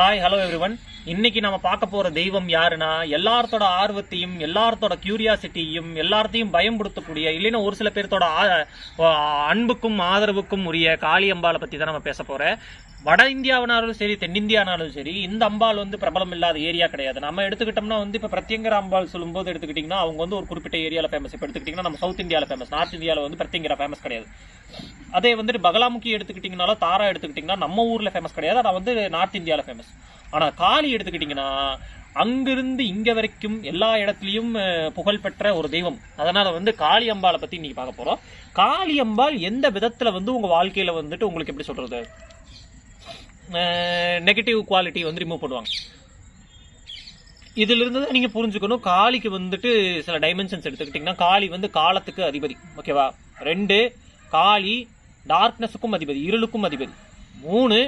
hi hello everyone. இன்னைக்கு நம்ம பார்க்க போற தெய்வம் யாருன்னா எல்லார்த்தோட ஆர்வத்தையும் எல்லார்த்தோட கியூரியாசிட்டியும் எல்லார்த்தையும் பயம்படுத்தக்கூடிய இல்லைன்னா ஒரு சில பேர்த்தோட அன்புக்கும் ஆதரவுக்கும் உரிய காளியம்பாலை பத்தி தான் நம்ம பேச போறேன் வட இந்தியாவினாலும் சரி தென்னிந்தியானாலும் சரி இந்த அம்பாள் வந்து பிரபலம் இல்லாத ஏரியா கிடையாது. நம்ம எடுத்துக்கிட்டோம்னா வந்து இப்போ பிரத்யங்கர அம்பாள் சொல்லும்போது எடுத்துக்கிட்டிங்கன்னா அவங்க வந்து ஒரு குறிப்பிட்ட ஏரியாவில் ஃபேமஸ் இப்போ எடுத்துக்கிட்டிங்கன்னா நம்ம சவுத் இந்தியாவில் ஃபேமஸ் நார்த் இந்தியாவில் வந்து பிரத்யங்கரா ஃபேமஸ் கிடையாது. அதே வந்துட்டு பகலாமுக்கி எடுத்துக்கிட்டிங்கனாலும் தாரா எடுத்துக்கிட்டிங்கன்னா நம்ம ஊரில் ஃபேமஸ் கிடையாது. அதை வந்து நார்த் இந்தியாவில் ஃபேமஸ் ஆனால் காளி எடுத்துக்கிட்டிங்கன்னா அங்கிருந்து இங்க வரைக்கும் எல்லா இடத்துலயும் புகழ்பெற்ற ஒரு தெய்வம். அதனால வந்து காளி அம்பாளை பத்தி இன்னைக்கு பார்க்க போறோம். காளி அம்பாள் எந்த விதத்துல வந்து உங்க வாழ்க்கையில வந்துட்டு உங்களுக்கு எப்படி சொல்றது? நெகட்டிவ் குவாலிட்டி வந்து ரிமூவ் பண்ணுவாங்க. இதுல இருந்து தான் நீங்க புரிஞ்சுக்கணும் காளிக்கு வந்துட்டு சில டைமென்ஷன்ஸ் எடுத்துக்கிட்டீங்கன்னா காளி வந்து காலத்துக்கு அதிபதி ஓகேவா ரெண்டு காளி டார்க்னஸுக்கும் அதிபதி இருளுக்கும் அதிபதி. மூணு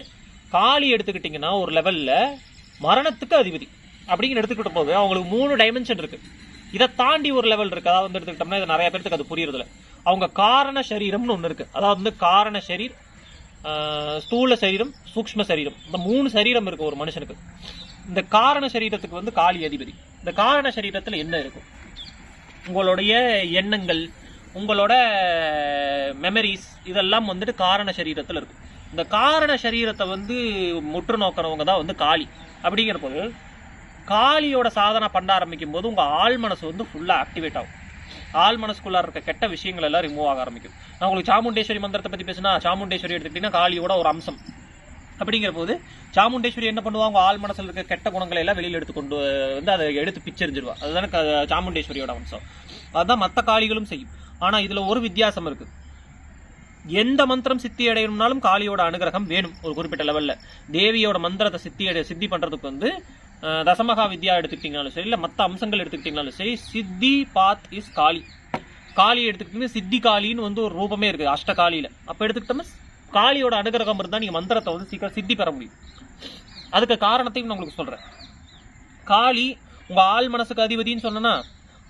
காளி எடுத்துக்கிட்டிங்கன்னா ஒரு லெவல்ல மரணத்துக்கு அதிபதி அப்படிங்கிற எடுத்துக்கிட்ட போது அவங்களுக்கு மூணு டைமென்ஷன் இருக்கு. இதை தாண்டி ஒரு லெவல் இருக்கு. அதாவது வந்து எடுத்துக்கிட்டோம்னா இது நிறைய பேருக்கு அது புரியுறதில்ல. அவங்க காரண சரீரம்னு ஒன்று இருக்கு. அதாவது வந்து காரண சரீர் ஸ்தூல சரீரம் சூக்ஷ்ம சரீரம். இந்த மூணு சரீரம் இருக்கு ஒரு மனுஷனுக்கு. இந்த காரண சரீரத்துக்கு வந்து காளி அதிபதி. இந்த காரண சரீரத்தில் என்ன இருக்கும் உங்களுடைய எண்ணங்கள் உங்களோட மெமரிஸ் இதெல்லாம் வந்துட்டு காரண சரீரத்தில் இருக்கும் இந்த காரண சரீரத்தை வந்து முற்று நோக்கிறவங்க தான் வந்து காளி. அப்படிங்கிற போது காளியோட சாதனை பண்ண ஆரம்பிக்கும் போது உங்கள் ஆள் மனசு வந்து ஃபுல்லாக ஆக்டிவேட் ஆகும். ஆள் மனசுக்குள்ள இருக்க கெட்ட விஷயங்கள் எல்லாம் ரிமூவ் ஆக ஆரம்பிக்கும். நான் உங்களுக்கு சாமுண்டேஸ்வரி மந்திரத்தை பற்றி பேசினா சாமுண்டேஸ்வரி எடுத்துக்கிட்டீங்கன்னா காளியோட ஒரு அம்சம். அப்படிங்கிற போது சாமுண்டேஸ்வரி என்ன பண்ணுவாங்க ஆள் மனசில் இருக்க கெட்ட குணங்களை எல்லாம் வெளியில எடுத்து கொண்டு வந்து அதை எடுத்து பிச்சரிஞ்சிருவா அதுதானே சாமுண்டேஸ்வரியோட அம்சம். அதுதான் மற்ற காளிகளும் செய்யும். ஆனால் இதில் ஒரு வித்தியாசம் இருக்குது எந்த மந்திரம் சித்தி அடையணும்னாலும் காளியோட அனுகிரகம் வேணும் ஒரு குறிப்பிட்ட லெவலில் தேவியோட மந்திரத்தை சித்தி அடை சித்தி பண்ணுறதுக்கு வந்து தசமகா வித்யா எடுத்துக்கிட்டீங்கனாலும் சரி இல்லை மற்ற அம்சங்கள் எடுத்துக்கிட்டீங்கனாலும் சரி சித்தி பாத் இஸ் காளி. காளி எடுத்துக்கிட்டீங்கன்னா சித்தி காளின்னு வந்து ஒரு ரூபமே இருக்குது அஷ்ட காளியில அப்போ எடுத்துக்கிட்டோம்னா காளியோட அனுகிரகம் இருந்தால் நீங்கள் மந்திரத்தை வந்து சீக்கிரம் சித்தி பெற முடியும். அதுக்கு காரணத்தையும் நான் உங்களுக்கு சொல்கிறேன் காளி உங்கள் ஆள் மனசுக்கு அதிபதினு சொன்னேன்னா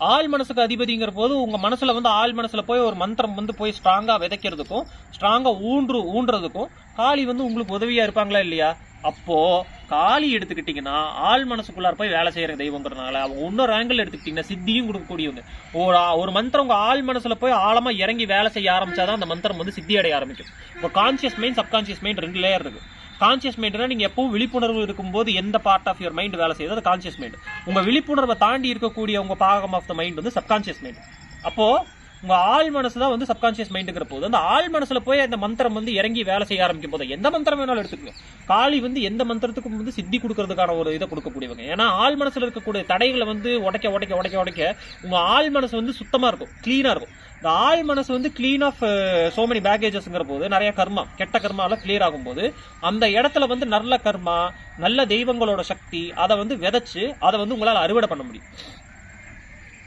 ஆள் மனசுக்கு அதிபதிங்கிற போது உங்க மனசுல வந்து ஆள் மனசுல போய் ஒரு மந்திரம் வந்து போய் ஸ்ட்ராங்கா விதைக்கிறதுக்கும் ஸ்ட்ராங்கா ஊன்று ஊன்றதுக்கும் காளி வந்து உங்களுக்கு உதவியா இருப்பாங்களா இல்லையா? அப்போ காளி எடுத்துக்கிட்டீங்கன்னா ஆள் மனசுக்குள்ளார போய் வேலை செய்யற தெய்வங்கிறதுனால அவங்க இன்னொரு ஆங்கிள் எடுத்துக்கிட்டீங்கன்னா சித்தியும் கொடுக்கக்கூடியவங்க. ஒரு ஒரு மந்திரம் உங்க ஆள் மனசுல போய் ஆழமா இறங்கி வேலை செய்ய ஆரம்பிச்சாதான் அந்த மந்திரம் வந்து சித்தி அடைய ஆரம்பிக்கும். இப்போ கான்சியஸ் மைண்ட் சப்கான்சியஸ் மைண்ட் ரெண்டு லேயர் இருக்கு. கான்சியஸ் மைண்ட்னா நீங்கள் எப்பவும் விழிப்புணர்வு இருக்கும்போது எந்த பார்ட் ஆஃப் யுவர் மைண்ட் வேலை செய்யுது அது கான்சியஸ் மைண்ட் உங்கள் விழிப்புணர்வை தாண்டி இருக்கக்கூடிய உங்கள் பாகம் ஆஃப் த மைண்ட் வந்து சப்கான்சியஸ் மைண்ட் அப்போது உங்கள் ஆள் மனசு தான் வந்து சப்கான்சியஸ் மைண்டுங்கிற போது அந்த ஆள் மனசில் போய் அந்த மந்திரம் வந்து இறங்கி வேலை செய்ய ஆரம்பிக்கும் போது எந்த மந்திரம் வேணாலும் எடுத்துக்கங்க. காளி வந்து எந்த மந்திரத்துக்கும் வந்து சித்தி கொடுக்கறதுக்கான ஒரு இதை கொடுக்கக்கூடியவங்க. ஏன்னா ஆள் மனசில் இருக்கக்கூடிய தடைகளை வந்து உடைக்க உடைக்க உடைக்க உடைக்க உங்கள் ஆள் மனசு வந்து சுத்தமாக இருக்கும் க்ளீனாக இருக்கும். இந்த ஆள் மனசு வந்து கிளீன் ஆஃப் சோ மெனி பேக்கேஜஸ்ங்கிற போது நிறைய கர்மா கெட்ட கர்மாலாம் கிளியர் ஆகும்போது அந்த இடத்துல வந்து நல்ல கர்மா நல்ல தெய்வங்களோட சக்தி அதை வந்து விதைச்சு அதை வந்து உங்களால் அறுவடை பண்ண முடியும்.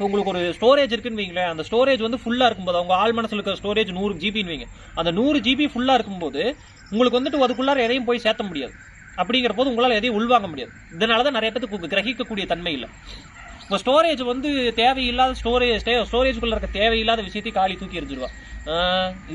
உங்களுக்கு ஒரு ஸ்டோரேஜ் இருக்குன்னு வைங்களேன் அந்த ஸ்டோரேஜ் வந்து ஃபுல்லாக இருக்கும்போது அவங்க ஆள் மனசில் இருக்கிற ஸ்டோரேஜ் நூறு ஜிபின்னு வைங்க. அந்த நூறு ஜிபி ஃபுல்லாக இருக்கும்போது உங்களுக்கு வந்துட்டு அதுக்குள்ளார எதையும் போய் சேர்த்த முடியாது. அப்படிங்கிற போது உங்களால் எதையும் உள்வாங்க முடியாது. இதனால தான் நிறைய பேருக்கு கிரகிக்கக்கூடிய தன்மை இல்லை. இப்போ ஸ்டோரேஜ் வந்து தேவையில்லாத ஸ்டோரேஜ் ஸ்டோரேஜ்குள்ளே இருக்க தேவையில்லாத விஷயத்தையும் காலி தூக்கி எரிஞ்சிருவா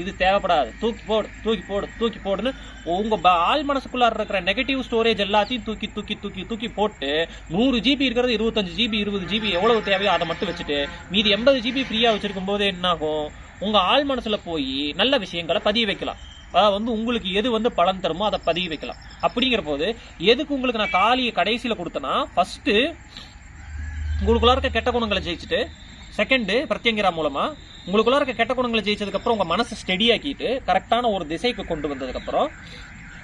இது தேவைப்படாது. தூக்கி போடு தூக்கி போடு தூக்கி போடுன்னு உங்கள் ஆள் மனசுக்குள்ளார இருக்கிற நெகட்டிவ் ஸ்டோரேஜ் எல்லாத்தையும் தூக்கி தூக்கி தூக்கி தூக்கி போட்டு நூறு ஜிபி இருக்கிறது இருபத்தஞ்சு ஜிபி இருபது ஜிபி எவ்வளவு தேவையோ அதை மட்டும் வச்சுட்டு மீதி எண்பது ஜிபி ஃப்ரீயாக வச்சுருக்கும் போது என்னாகும்? உங்கள் ஆள் மனசில் போய் நல்ல விஷயங்களை பதிய வைக்கலாம். அதாவது வந்து உங்களுக்கு எது வந்து பலன் தருமோ அதை பதிய வைக்கலாம். அப்படிங்கிற போது எதுக்கு உங்களுக்கு நான் காலியை கடைசியில் கொடுத்தேன்னா ஃபஸ்ட்டு உங்களுக்குள்ள இருக்க கெட்ட குணங்களை ஜெயிச்சுட்டு செகண்டு பிரத்யங்கிரா மூலமா உங்களுக்குள்ள இருக்க கெட்ட குணங்களை ஜெயிச்சதுக்கப்புறம் உங்கள் உங்க மனசை ஸ்டெடியாக்கிட்டு கரெக்டான ஒரு திசைக்கு கொண்டு வந்ததுக்கப்புறம்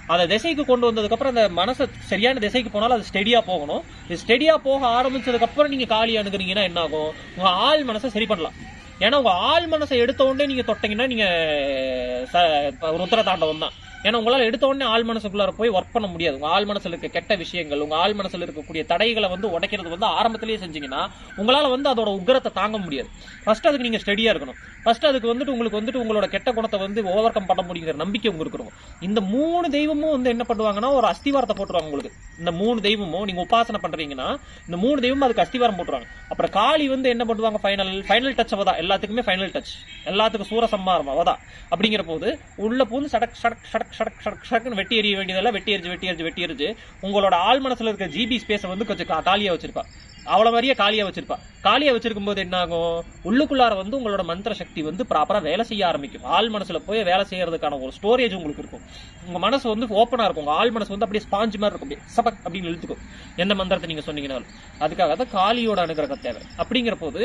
அந்த திசைக்கு கொண்டு வந்ததுக்கப்புறம் அந்த மனசை சரியான திசைக்கு போனாலும் அது ஸ்டெடியாக போகணும். இது ஸ்டெடியாக போக ஆரம்பிச்சதுக்கப்புறம் நீங்கள் காலி அணுகுறீங்கன்னா என்ன ஆகும் உங்கள் ஆள் மனசை சரி பண்ணலாம். ஏன்னா உங்கள் ஆள் மனசை எடுத்த உடனே நீங்கள் தொட்டிங்கன்னா நீங்கள் ச- ருத்ர தாண்டவம் தான். ஏன்னா உங்களால் எடுத்த உடனே ஆள் மனசுக்குள்ளார போய் ஒர்க் பண்ண முடியாது. உங்கள் ஆள் மனசில் இருக்க கெட்ட விஷயங்கள் உங்கள் ஆள் மனசில் இருக்கக்கூடிய தடைகளை வந்து உடைக்கிறது வந்து ஆரம்பத்திலேயே செஞ்சீங்கன்னா உங்களால் வந்து அதோட உக்கிரத்தை தாங்க முடியாது. ஃபர்ஸ்ட் அதுக்கு நீங்கள் ஸ்டடியாக இருக்கணும். ஃபர்ஸ்ட் அதுக்கு வந்துட்டு உங்களுக்கு வந்துட்டு உங்களோட கெட்ட குணத்தை வந்து ஓவர் கம் பண்ண முடியுங்கிற நம்பிக்கை உங்களுக்கு இருக்கும். இந்த மூணு தெய்வமும் வந்து என்ன பண்ணுவாங்கன்னா ஒரு அஸ்திவாரத்தை போட்டுருவாங்க உங்களுக்கு. இந்த மூணு தெய்வமும் நீங்கள் உபாசனை பண்ணுறீங்கன்னா இந்த மூணு தெய்வமும் அதுக்கு அஸ்திவாரம் போட்டுருவாங்க. அப்புறம் காளி வந்து என்ன பண்ணுவாங்க ஃபைனல் ஃபைனல் டச் அவதான் எல்லாத்துக்குமே ஃபைனல் டச் எல்லாத்துக்கும் சூரசம்மாரம் அவதான் அப்படிங்கிற போது உள்ள பூந்து சடக் சடக் சடக் ஷடக் ஷடக் ஷடக் ஷடக்னு வெட்டி எறிய வேண்டியதெல்லாம் வெட்டி எரிஞ்சு வெட்டி எரிஞ்சு வெட்டி எரிஞ்சு உங்களோட ஆள் மனசில் இருக்க ஜிபி ஸ்பேஸை வந்து கொஞ்சம் கா- வச்சிருப்பா. அவ்வளோ மாதிரியே காலியா வச்சிருப்பா. காலியை வச்சிருக்கும் போது என்ன ஆகும் உள்ளுக்குள்ளார வந்து உங்களோட மந்திர சக்தி வந்து ப்ராப்பராக வேலை செய்ய ஆரம்பிக்கும். ஆள் மனசில் போய் வேலை செய்யறதுக்கான ஒரு ஸ்டோரேஜ் உங்களுக்கு இருக்கும். உங்கள் மனசு வந்து ஓப்பனாக இருக்கும். உங்கள் ஆள் மனசு வந்து அப்படியே ஸ்பாஞ்ச் மாதிரி இருக்கும். அப்படியே சபக் அப்படின்னு இழுத்துக்கும். எந்த மந்திரத்தை நீங்கள் சொன்னீங்கனாலும் அதுக்காக தான் காளியோட அனுகிரகம் தேவை. அப்படிங்கிற போது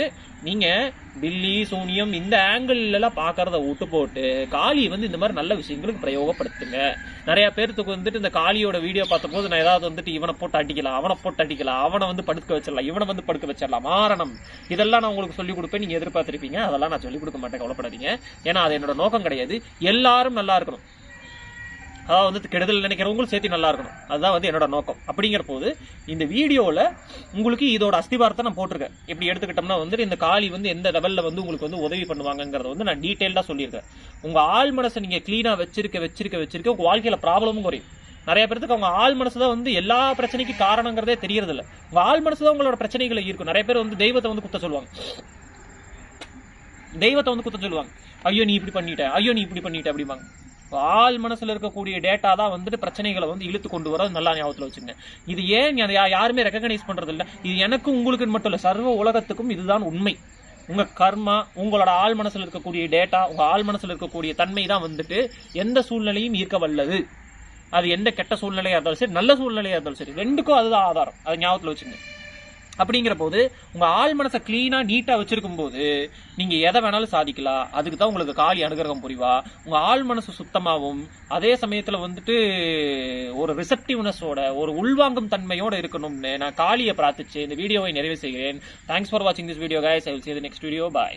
நீங்கள் பில்லி சூனியம் இந்த ஆங்கிள்லாம் பார்க்கறத விட்டு போட்டு காளி வந்து இந்த மாதிரி நல்ல விஷயங்களுக்கு பிரயோகப்படுத்துங்க. நிறைய பேர்த்துக்கு வந்துட்டு இந்த காளியோட வீடியோ பார்த்தபோது நான் ஏதாவது வந்துட்டு இவனை போட்டு அடிக்கலாம் அவனை போட்டு அடிக்கலாம் அவனை வந்து படுக்க வச்சிடலாம். இவனை வந்து படுக்க வச்சிடலாம். மாறணும் இதெல்லாம் நான் உங்களுக்கு சொல்லிக் கொடுப்பேன். நீங்க எதிர்பார்த்திருப்பீங்க. அதெல்லாம் நான் சொல்லிக் கொடுக்க மாட்டேன். கவலைப்படாதீங்க. ஏன்னா அது என்னோட நோக்கம் கிடையாது. எல்லாரும் நல்லா இருக்கணும். அதாவது வந்து கெடுதல் நினைக்கிறவங்களும் சேர்த்து நல்லா இருக்கணும். அதுதான் வந்து என்னோட நோக்கம். அப்படிங்கிற போது இந்த வீடியோவில் உங்களுக்கு இதோட அஸ்திபாரத்தை நான் போட்டிருக்கேன். இப்படி எடுத்துக்கிட்டோம்னா வந்து இந்த காளி வந்து எந்த லெவலில் வந்து உங்களுக்கு வந்து உதவி பண்ணுவாங்கங்கிறத வந்து நான் டீட்டெயில்டாக சொல்லியிருக்கேன். உங்கள் ஆள் மனசை நீங்கள் க்ளீனாக வச்சிருக்க வச்சிருக்க வச்சிருக்க உங்கள் வாழ்க்கையில் ப்ராப்ளமும் குறையும். நிறைய பேருக்கு அவங்க ஆள் மனசு தான் வந்து எல்லா பிரச்சனைக்கு காரணங்கிறதே தெரியறது இல்ல உங்க ஆள் மனசு தான் உங்களோட பிரச்சனைகளை இருக்கும். நிறைய பேர் வந்து தெய்வத்தை வந்து குத்த சொல்லுவாங்க. தெய்வத்தை வந்து குத்த சொல்லுவாங்க. ஐயோ நீ இப்படி பண்ணிட்ட ஐயோ நீ இப்படி பண்ணிட்ட அப்படிம்பாங்க. ஆள் மனசில் இருக்கக்கூடிய டேட்டா தான் வந்துட்டு பிரச்சனைகளை வந்து இழுத்து கொண்டு வர நல்லா ஞாபகத்தில் வச்சுங்க இது ஏன் யா- யாருமே ரெக்கக்னைஸ் பண்ணுறது இல்லை இது எனக்கும் உங்களுக்குன்னு மட்டும் இல்லை சர்வ உலகத்துக்கும் இதுதான் உண்மை. உங்கள் கர்மா உங்களோட ஆள் மனசில் இருக்கக்கூடிய டேட்டா உங்கள் ஆள் மனசில் இருக்கக்கூடிய தன்மை தான் வந்துட்டு எந்த சூழ்நிலையும் ஈர்க்க வல்லது அது எந்த கெட்ட சூழ்நிலையாக இருந்தாலும் சரி நல்ல சூழ்நிலையாக இருந்தாலும் சரி ரெண்டுக்கும் அதுதான் ஆதாரம். அதை ஞாபகத்தில் வச்சுங்க. அப்படிங்கிற போது உங்கள் ஆள் மனசை க்ளீனாக நீட்டாக வச்சுருக்கும் போது நீங்கள் எதை வேணாலும் சாதிக்கலாம். அதுக்கு தான் உங்களுக்கு காலி அனுகிரகம் புரிவா. உங்கள் ஆள் மனசு சுத்தமாகவும் அதே சமயத்தில் வந்துட்டு ஒரு ரிசப்டிவ்னஸோட ஒரு உள்வாங்கும் தன்மையோடு இருக்கணும்னு நான் காளியை பிரார்த்திச்சு இந்த வீடியோவை நிறைவு செய்கிறேன். தேங்க்ஸ் ஃபார் வாட்சிங் this video guys I will see next video bye